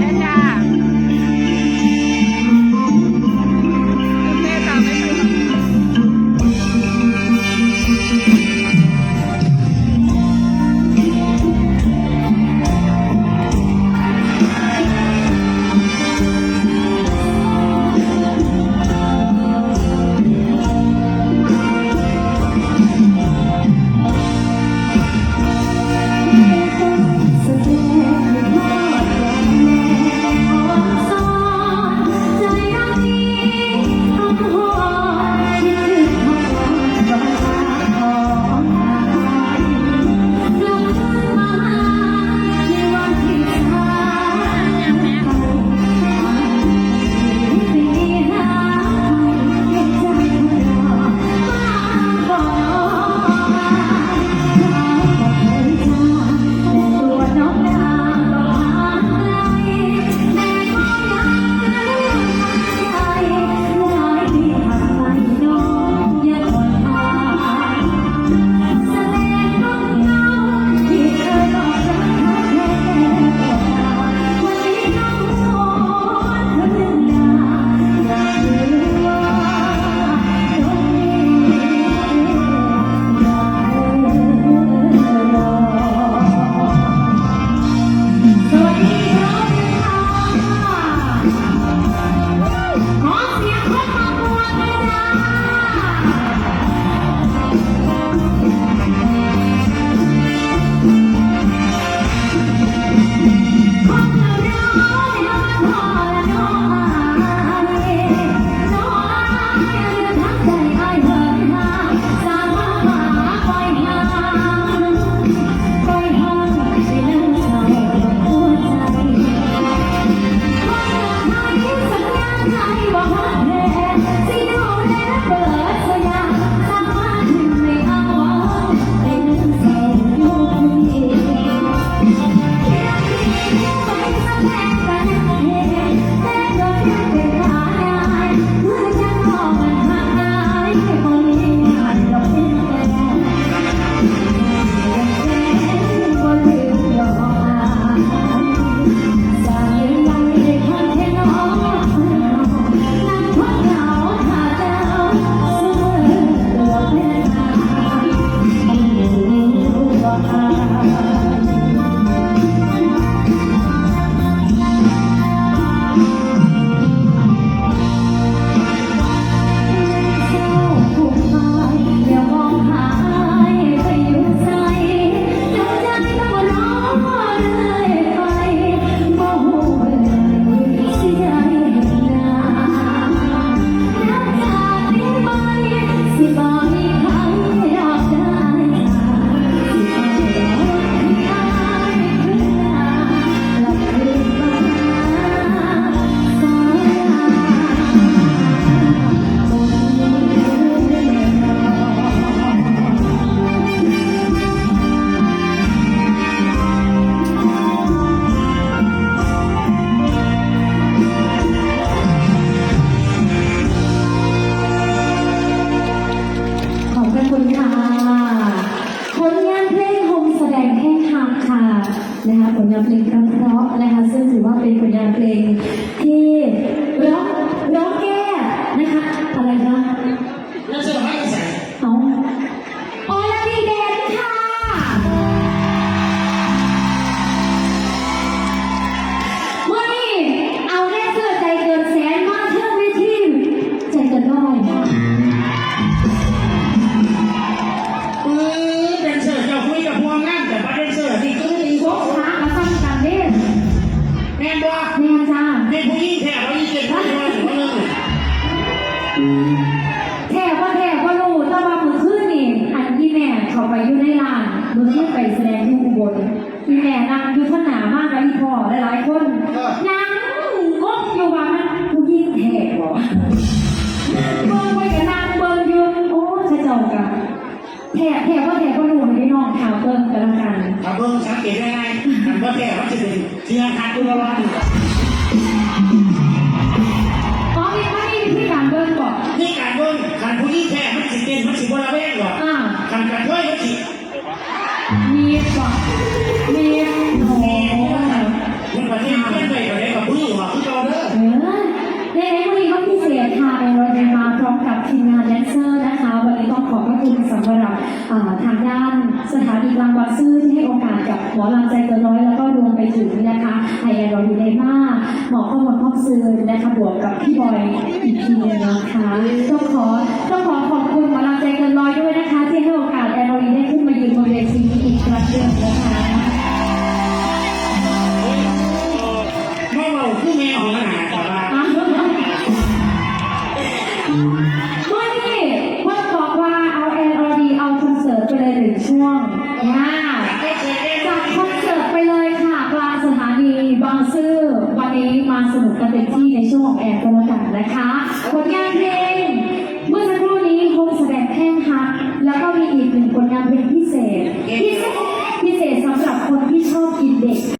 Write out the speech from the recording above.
เด้อจ้าะผลงานเพลงเพราะๆนะคะซึ่งถือว่าเป็นผลงานเพลงที่ร้องร้องแก้นะคะอะไรคะ เกตง่ายๆมันก็แค่ว่จะเป็นเชียร์คัดกูระวังอ๋อมีไม่ที่การเบิ้ลบอนนี่การเบิ้ลการผู้ยิ่งแค่มันสิเต้นมันสิบวระเวงหรอกการกระเท หมอลำใจเกินร้อยแล้วก็รวมไปถึงนะคะไฮแอนดรอยได้มาหมอข้อมูลข้อซืนนะคะบวกกับพี่บอยอีกทีนึงนะคะต้องขอต้องขอขอบคุณหมอลำใจเกินร้อยด้วยนะคะ ที่ให้โอกาสแอนดรอยได้ขึ้นมายืนบนเวทีอีกครั้งหนึ่งนะคะ ของแอนก็แล้วกันนะคะผลงาน